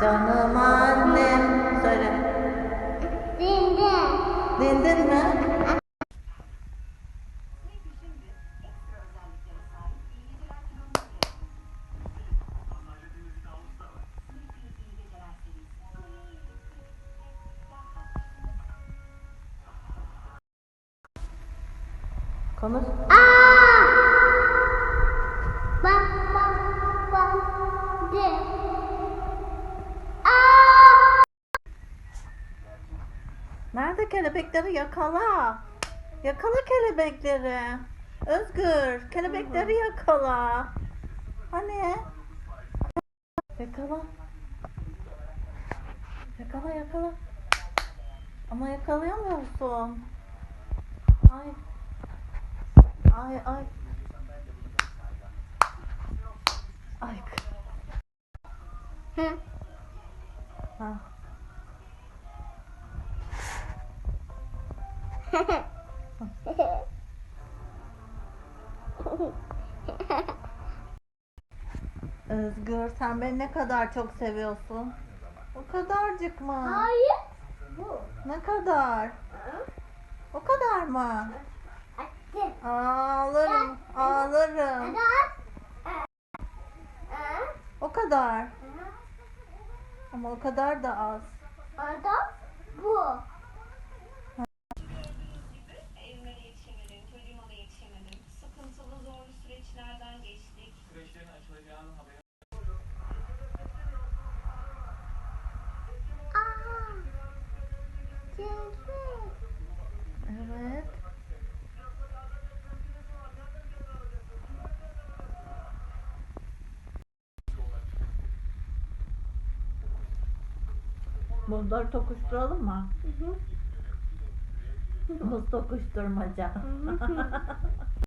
Canım annem. Söyle. Dindin. Dindin mi? Konuş. Aa! Nerede kelebekleri yakala. Yakala kelebekleri. Özgür, kelebekleri yakala. Hani? Yakala. Yakala yakala. Ama yakalayamıyorsun. Ay. Ay ay. Ay. Hı. Ha. Özgür sen beni ne kadar çok seviyorsun. O kadarcık mı? Hayır. Bu. Ne kadar? O kadar mı? Ağlarım, ağlarım. O kadar. Ama o kadar da az. Adam bu. Bunları tokuşturalım mı? Buz tokuşturmaca.